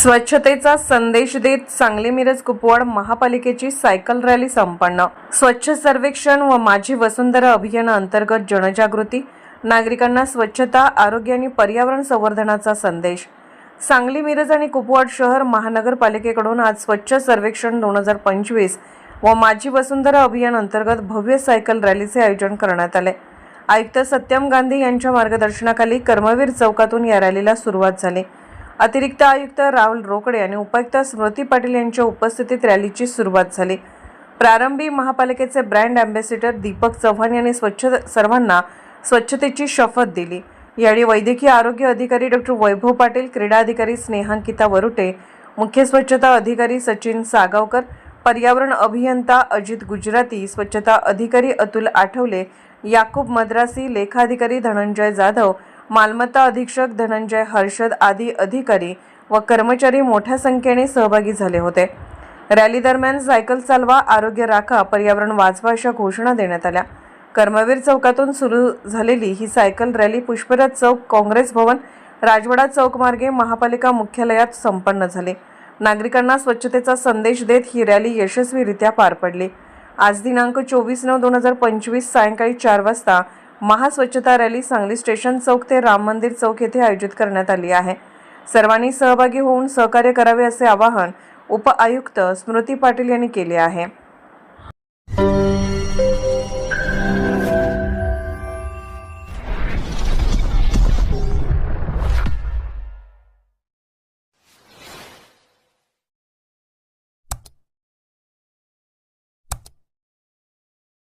स्वच्छतेचा संदेश देत सांगली मिरज कुपवाड महापालिकेची सायकल रॅली संपन्न. स्वच्छ सर्वेक्षण व माझी वसुंधरा अभियाना अंतर्गत जनजागृती नागरिकांना स्वच्छता आरोग्य आणि पर्यावरण संवर्धनाचा संदेश. सांगली मिरज आणि कुपवाड शहर महानगरपालिकेकडून आज स्वच्छ सर्वेक्षण दोन हजार पंचवीस व माझी वसुंधरा अभियान अंतर्गत भव्य सायकल रॅलीचे आयोजन करण्यात आले. आयुक्त सत्यम गांधी यांच्या मार्गदर्शनाखाली कर्मवीर चौकातून या रॅलीला सुरुवात झाली. अतिरिक्त आयुक्त राहुल रोकडे आणि उपायुक्त स्मृती पाटील यांच्या उपस्थितीत रॅलीची सुरुवात झाली. प्रारंभी महापालिकेचे ब्रँड अँबॅसिडर दीपक चव्हाण यांनी स्वच्छ सर्वांना स्वच्छतेची शपथ दिली. यावेळी वैद्यकीय आरोग्य अधिकारी डॉक्टर वैभव पाटील क्रीडा अधिकारी स्नेहांकिता वरुटे मुख्य स्वच्छता अधिकारी सचिन सागावकर पर्यावरण अभियंता अजित गुजराती स्वच्छता अधिकारी अतुल आठवले याकूब मद्रासी लेखाधिकारी धनंजय जाधव मालमत्ता अधीक्षक धनंजय हर्षद आदी अधिकारी व कर्मचारी मोठ्या संख्येने सहभागी झाले होते. रॅली दरम्यान सायकल चालवा आरोग्य राखा पर्यावरण वाचवा अशा घोषणा देण्यात आल्या. कर्मवीर चौकातून सुरू झालेली ही सायकल रॅली पुष्पराज चौक काँग्रेस भवन राजवाडा चौक मार्गे महापालिका मुख्यालयात संपन्न झाली. नागरिकांना स्वच्छतेचा संदेश देत ही रॅली यशस्वीरित्या पार पडली. आज दिनांक चोवीस नऊ दोन हजार पंचवीस सायंकाळी चार वाजता महास्वच्छता रॅली सांगली स्टेशन चौक ते राम मंदिर चौक येथे आयोजित करण्यात आली आहे. सर्वांनी सहभागी होऊन सहकार्य करावे असे आवाहन उपआयुक्त स्मृती पाटील यांनी केले आहे.